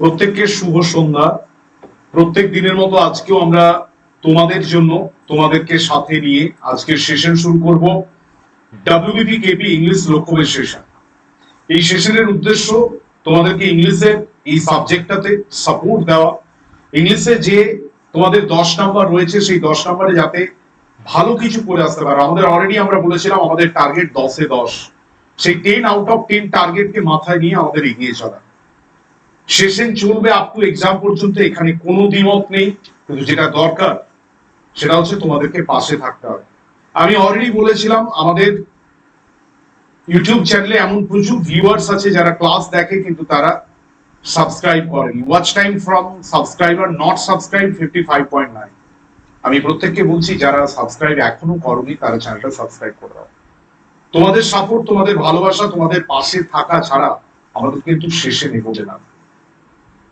প্রত্যেককে শুভ সন্ধ্যা। প্রত্যেক দিনের মতো আজকেও আমরা তোমাদের জন্য তোমাদেরকে সাথে নিয়ে আজকের সেশন শুরু করব ডাব্লিউবিপি কেপি ইংলিশ লক্ষ্যমের সেশন এই সেশনের উদ্দেশ্য তোমাদেরকে ইংলিশে এই সাবজেক্টটাতে সাপোর্ট দেওয়া। ইংলিশে যে তোমাদের দশ নাম্বার রয়েছে, সেই দশ নাম্বারে যাতে ভালো কিছু করে আসতে পারো। আমাদের অলরেডি আমরা বলেছিলাম আমাদের টার্গেট দশে দশ। সেই টেন আউট অফ টেন টার্গেটকে মাথায় নিয়ে আমাদের এগিয়ে চলা। সেশন চলবে আপ টু এক্সাম পর্যন্ত, এখানে কোনো দ্বিমত নেই, কিন্তু যেটা দরকার, সেটা হচ্ছে তোমাদেরকে পাশে থাকতে হবে। আমি অলরেডি বলেছিলাম, আমাদের ইউটিউব চ্যানেলে এমন প্রচুর ভিউয়ার্স আছে যারা ক্লাস দেখে, কিন্তু তারা সাবস্ক্রাইব করেনি। Watch time from subscriber not subscribe fifty five point nine আমি প্রত্যেককে বলছি, যারা সাবস্ক্রাইব এখনও করনি, তারা চ্যানেলটা সাবস্ক্রাইব করে দাও। তোমাদের সাপোর্ট তোমাদের ভালোবাসা, তোমাদের পাশে থাকা ছাড়া আমাদের কিন্তু শেষে নেগোবে না।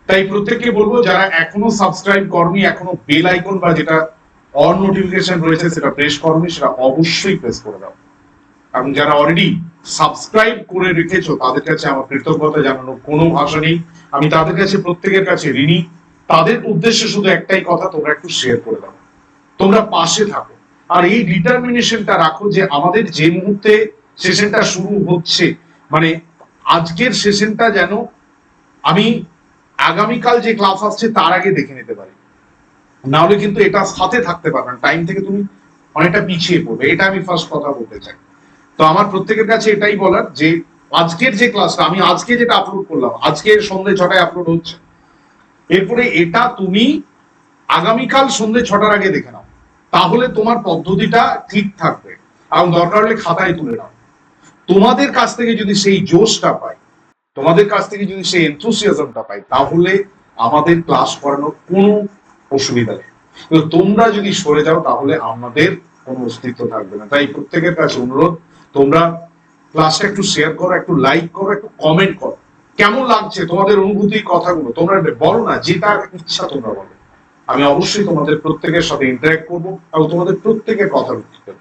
তাই প্রত্যেককে বলব, যারা এখনও সাবস্ক্রাইব করনি, এখনও বেল আইকন বা যেটা অন নোটিফিকেশন রয়েছে, সেটা প্রেস করনি, সেটা অবশ্যই প্রেস করে দাও। এবং যারা অলরেডি সাবস্ক্রাইব করে রেখেছো, তাদের কাছে আমার কৃতজ্ঞতা জানানো কোনো ভাষা নেই। আমি তাদের কাছে, প্রত্যেকের কাছে ঋণী। তাদের উদ্দেশ্যে শুধু একটাই কথা, তোমরা একটু শেয়ার করে দাও। তোমরা পাশে থাকো। আর এই ডিটারমিনেশনটা রাখো যে আমাদের যে মুহূর্তে সেশনটা শুরু হচ্ছে মানে আজকের সেশনটা যেন আমি আগামীকাল যে ক্লাস আসছে, তার আগে দেখে নিতে পারি। না হলে কিন্তু এটা সাথে থাকতে পারবে না। টাইম থেকে তুমি অনেকটা পিছিয়ে পড়বে। এটা আমি ফার্স্ট কথা বলতে চাই। তো আমার প্রত্যেকের কাছে এটাই বলার যে, আজকের যে ক্লাসটা, আমি আজকে যেটা আপলোড করলাম, আজকে সন্ধ্যে ছটায় আপলোড হচ্ছে। এরপরে এটা তুমি আগামীকাল সন্ধ্যে ছটার আগে দেখে নাও। তাহলে তোমার পদ্ধতিটা ঠিক থাকবে। এবং দরকার হলে খাতায় তুলে নাও। তোমাদের কাছ থেকে যদি সেই জোশটা পাই তোমাদের কাছ থেকে যদি সেই এনথুসিয়াজমটা পাই, তাহলে আমাদের ক্লাস করানোর কোনো অসুবিধা নেই। তোমরা যদি সরে যাও, তাহলে আমাদের কোনো অস্তিত্ব থাকবে না। তাই প্রত্যেকের কাছে অনুরোধ, তোমরা ক্লাসটা একটু শেয়ার করো, একটু লাইক করো, একটু কমেন্ট করো। কেমন লাগছে তোমাদের অনুভূতি কথাগুলো? তোমরা বলো না যেটা ইচ্ছা তোমরা বলো। আমি অবশ্যই তোমাদের প্রত্যেকের সাথে ইন্টারেক্ট করব এবং তোমাদের প্রত্যেকের কথা উত্তর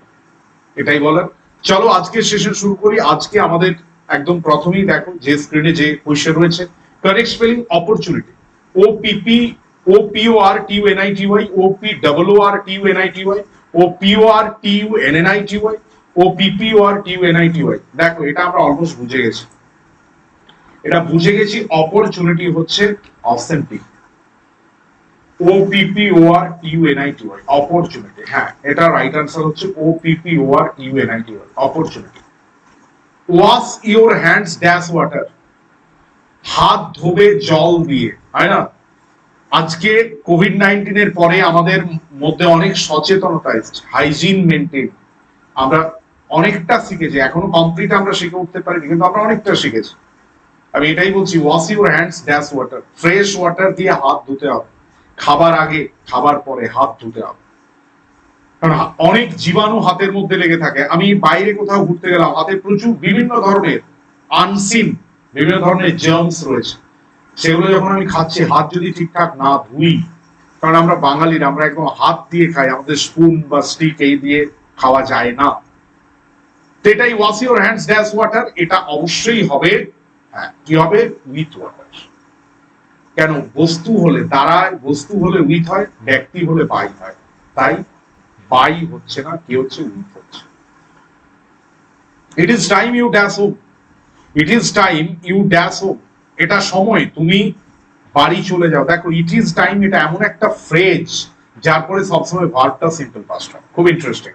এটাই বলার। চলো আজকে সেশন শুরু করি। আজকে আমাদের একদম প্রথমেই দেখো যে স্ক্রিনে যে কোয়েশ্চেন রয়েছে। Correct spelling opportunity O PP O PO R T U N I T Y O P double O R T U N I T Y O PO R T U N N I T Y O PP O R T U N I T Y দেখো, এটা আমরা almost বুঝে গেছি। এটা বুঝে গেছি opportunity হচ্ছে option P O PP O R U N I T Y opportunity হ্যাঁ এটা রাইট আনসার হচ্ছে O PP O R U N I T Y opportunity wash your hands dash water হাত ধোবে, জল দিয়ে, তাই না? আজকে কোভিড নাইন্টিনের পরে আমাদের মধ্যে অনেক সচেতনতা এসেছে হাইজিন মেনটেন আমরা অনেকটা শিখেছি, এখনও কমপ্লিট আমরা শিখে উঠতে পারিনি, কিন্তু আমরা অনেকটা শিখেছি। আমি এটাই বলছি wash your hands dash water fresh water দিয়ে হাত ধুতে হবে। খাবার আগে, খাবার পরে হাত ধুতে হবে। কারণ অনেক জীবাণু হাতের মধ্যে লেগে থাকে। আমি বাইরে কোথাও ঘুরতে গেলাম, হাতে প্রচুর বিভিন্ন ধরনের আনসিন, বিভিন্ন ধরনের জার্মস রয়েছে। সেগুলো যখন আমি খাচ্ছি, হাত যদি ঠিকঠাক না ধুই, কারণ আমরা বাঙালির আমরা একদম হাত দিয়ে খাই, আমাদের স্পুন বা স্টিক এই দিয়ে খাওয়া যায় না। এটাই wash your hands dash water এটা অবশ্যই হবে হ্যাঁ কি হবে? উইথ ওয়াটার কেন? বস্তু হলে, দাঁড়ায়, বস্তু হলে উইথ হয়, ব্যক্তি হলে বাই হয়। তাই বাই হচ্ছে না, কি হচ্ছে উইথ হচ্ছে। It is time you dash home it is time you dash home এটা সময়, তুমি বাড়ি চলে যাও। দেখো ইট ইজ টাইম এটা এমন একটা ফ্রেজ যার পরে সবসময় ভার্বটা সিম্পল পাস্ট হয়। খুব ইন্টারেস্টিং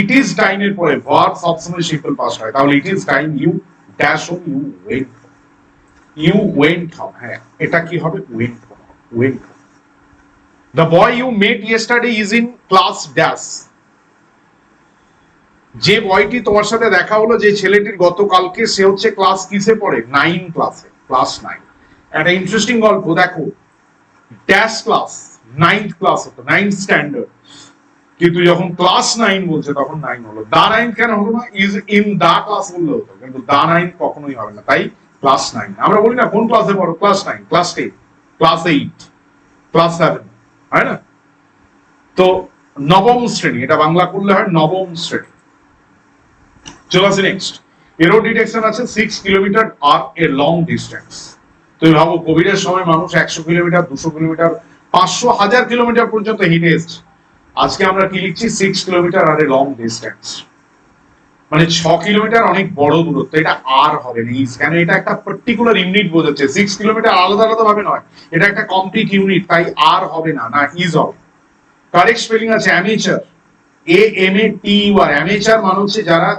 ইট ইজ টাইমের পরে ভার্ব সবসময় সিম্পল পাস্ট হয়। তাহলে it is time you dash home you went you went home হ্যাঁ। এটা কি হবে? Went home went home the boy you met yesterday is in class dash যে বয়টি তোমার সাথে দেখা হলো, যে ছেলেটির গতকালকে, সে হচ্ছে ক্লাস কিসে পড়ে? নাইন ক্লাসে ক্লাস নাইন একটা ইন্টারেস্টিং গল্প, দেখো। ড্যাশ ক্লাস নাইন্থ ক্লাস হতো নাইন্থ স্ট্যান্ডার্ড কিন্তু যখন ক্লাস নাইন বলছে, তখন নাইন হলো। দা নাইন কেন হলো না? ইজ ইন দা ক্লাস বললে হতো, কিন্তু দা নাইন কখনোই হবে না। তাই ক্লাস নাইন আমরা বলি না, কোন ক্লাসে পড়ো? Class nine class ten class eight class seven হয় না? তো নবম শ্রেণি, এটা বাংলা করলে হয় নবম শ্রেণি। চলে আসি নেক্সট এরো ডিটেকশন আছে six kilometre R a long distance তুমি ভাবো কোভিডের সময় মানুষ একশো কিলোমিটার দুশো কিলোমিটার পাঁচশো হাজার কিলোমিটার পর্যন্ত হিটে এসছে। আজকে আমরা কি লিখছি? Six kilometre R a long distance মানে ছ কিলোমিটার অনেক বড় দূরত্ব, এটা আর হবে না কেন এটা একটা পার্টিকুলার ইউনিট বোঝাচ্ছে সিক্স কিলোমিটার আলাদা আলাদা ভাবে নয়, এটা একটা কমপ্লিট ইউনিট তাই আর হবে না না ইজ হবে। কারেক্ট স্পেলিং আছে amateur A M A T R amateur মানে হচ্ছে যারা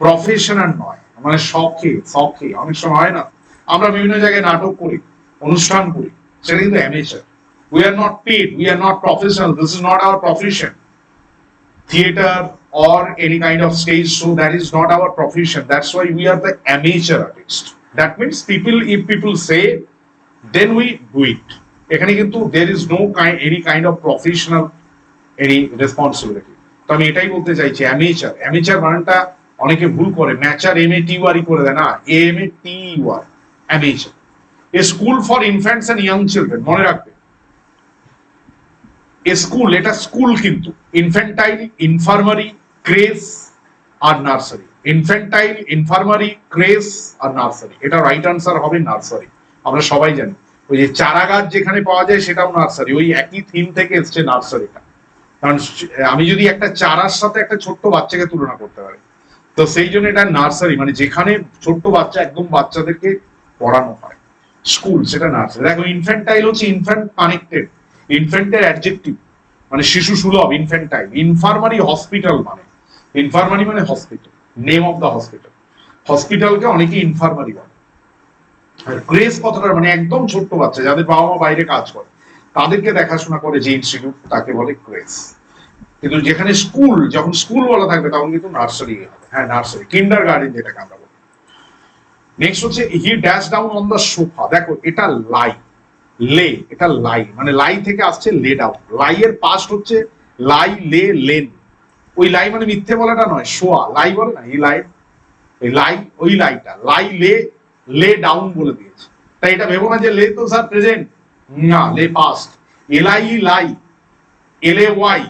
প্রফেশনাল নয় মানে শখে শখে, অনেক সময় হয় না, আমরা বিভিন্ন জায়গায় নাটক করি, অনুষ্ঠান করি, সেটা কিন্তু amateur we are not paid we are not professional this is not our profession theater or any kind of stage show that is not our profession that's why we are the amateur artist that means people if people say then we do it এখানে কিন্তু is no kind any kind of professional any responsibility তো আমি এটাই বলতে চাইছি amateur amateur মানেটা অনেকে ভুল করে ম্যাচার এম এ টি ওয়ারি করে দেয় না M A T war amateur a school for infants and young children মনে রাখবে স্কুল এটা স্কুল কিন্তু ইনফ্যান্টাইল ইনফার্মারি ক্রেস আর নার্সারি ইনফ্যান্টাইল ইনফার্মারি ক্রেস আর নার্সারি এটা রাইট আনসার হবে নার্সারি আমরা সবাই জানি। ওই যে চারা গাছ যেখানে পাওয়া যায়, সেটাও নার্সারি ওই একই থিম থেকে এসছে নার্সারিটা কারণ আমি যদি একটা চারার সাথে একটা ছোট্ট বাচ্চাকে তুলনা করতে পারি, তো সেই জন্য এটা নার্সারি মানে যেখানে ছোট্ট বাচ্চা একদম বাচ্চাদেরকে পড়ানো হয়। স্কুল সেটা নার্সারি দেখো ইনফ্যান্টাইল হচ্ছে ইনফ্যান্ট কানেক্টেড ইনফ্যান্টের অ্যাডজেক্টিভ মানে শিশু সুলভ ইনফ্যান্টাইল ইনফার্মারি হসপিটাল মানে। ইনফার্মারি মানে hospital name of the hospital হসপিটালকে অনেকে ইনফার্মারি বলে। আর গ্রেস কথাটা মানে একদম ছোট্ট বাচ্চা, যাদের বাবা মা বাইরে কাজ করে, তাদেরকে দেখাশোনা করে যে ইনস্টিটিউট তাকে বলে গ্রেস কিন্তু যেখানে স্কুল যখন স্কুল বলা থাকবে, তখন কিন্তু নার্সারি হবে। হ্যাঁ নার্সারি কিন্ডার গার্ডেন যেটাকে আমরা বলি। নেক্সট হচ্ছে he dash down on the sofa দেখো, এটা লাই লে, এটা লাই মানে লাই থেকে আসছে লে ডাউন লাই এর পাস্ট হচ্ছে লাই, লে, লেন। ওই লাই মানে মিথ্যে বলাটা নয়, শোয়া। লাই বলে না, এই লাই এই লাই, ওই লাইটা। লাই, লে লে ডাউন বলে দিয়েছে। তাই এটা ভেবো না যে লে তো স্যার প্রেজেন্ট না, লে পাস্ট এলাই, লাই এলে ওয়াই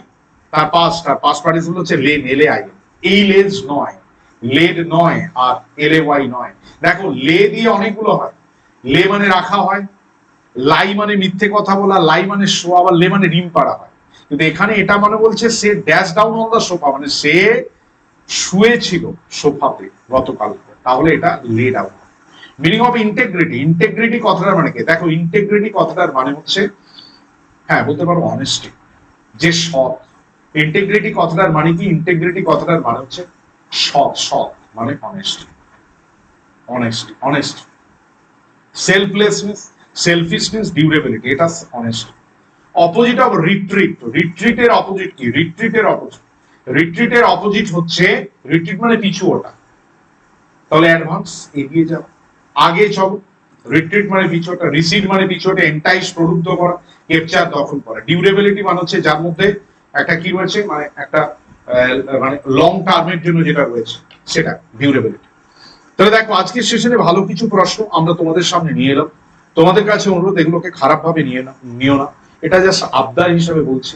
তার পাস্ট তার পাস্ট পার্টিসিপল হচ্ছে লেন এলে আই এই লেজ নয়, লেড নয় আর এলে ওয়াই নয়। দেখো, লে দিয়ে অনেকগুলো হয়। লে মানে রাখা হয় লাই মানে মিথ্যে কথা বলা, লাই মানে শোয়া আবার লে মানে ডিম পাড়া হয়। কিন্তু এখানে এটা মানে বলছে, সে dash down on the sofa মানে সে শুয়েছিল সোফাতে গতকাল। তাহলে এটা lay down meaning of integrity integrity কথাটার মানে কি? দেখো ইন্টেগ্রিটি কথাটার মানে হচ্ছে হ্যাঁ বলতে পারো অনেস্টি যে সৎ। ইন্টেগ্রিটি কথাটার মানে কি? ইন্টেগ্রিটি কথাটার মানে হচ্ছে সৎ সৎ মানে honesty honesty honest selflessness selfishness durability এটা অনেস্ট অপোজিট অফ রিট্রিট রিট্রিটের অপোজিট কি? রিট্রিটের অপোজিট রিট্রিটের অপোজিট হচ্ছে রিট্রিট মানে পিছু ওটা তাহলে অ্যাডভান্স এগিয়ে যাও। আগে চলো। রিট্রিট মানে পিছোটা রিসিড মানে পিছোটা এন্টাইস প্রলুব্ধ করা ক্যাপচার দখল করা। ডিউরেবিলিটি মানে হচ্ছে যার মধ্যে একটা কি রয়েছে মানে একটা মানে লং টার্মের জন্য যেটা রয়েছে, সেটা ডিউরেবিলিটি তাহলে দেখো, আজকের সেশনে ভালো কিছু প্রশ্ন আমরা তোমাদের সামনে নিয়ে এলাম। তোমাদের কাছে অনুরোধ, এগুলোকে খারাপ ভাবে নিয়ে না, নিও না। এটা জাস্ট আবদার হিসাবে বলছি।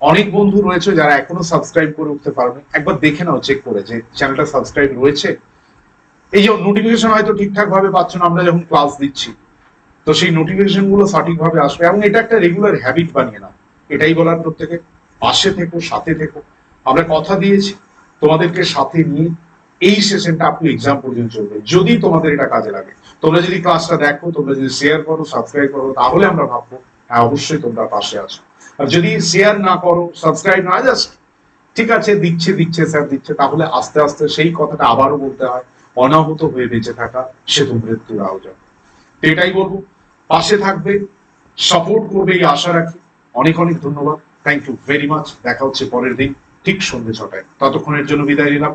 অনেক বন্ধু রয়েছে যারা এখনও সাবস্ক্রাইব করে উঠতে পারবে। একবার দেখে নাও চেক করে যে চ্যানেলটা সাবস্ক্রাইব রয়েছে। এই যে নোটিফিকেশন হয়তো ঠিকঠাক ভাবে পাচ্ছ না, আমরা যখন ক্লাস দিচ্ছি, তো সেই নোটিফিকেশনগুলো সঠিকভাবে আসবে। এবং এটা একটা রেগুলার হ্যাবিট বানিয়ে নাও। এটাই বলার প্রত্যেকে, পাশে থেকো, সাথে থেকো। আমরা কথা দিয়েছি, তোমাদেরকে সাথে নিয়ে এই সেশনটা আপনি এক্সাম পর্যন্ত চলবে যদি তোমাদের এটা কাজে লাগে। তোমরা যদি ক্লাসটা দেখো, তোমরা যদি শেয়ার করো সাবস্ক্রাইব করো, তাহলে আমরা ভাববো হ্যাঁ অবশ্যই তোমরা পাশে আছো। আর যদি শেয়ার না করো সাবস্ক্রাইব না জাস্ট ঠিক আছে, দিচ্ছে দিচ্ছে স্যার দিচ্ছে, তাহলে আস্তে আস্তে সেই কথাটা আবারও বলতে হয়, অনাহত হয়ে বেঁচে থাকা সে তো মৃত্যুর আয়োজন। তো এটাই বলব, পাশে থাকবে সাপোর্ট করবে এই আশা রাখি। অনেক অনেক ধন্যবাদ। থ্যাংক ইউ ভেরি মাচ দেখা হচ্ছে পরের দিন, ঠিক সন্ধ্যে ছটায়। ততক্ষণের জন্য বিদায় নিলাম।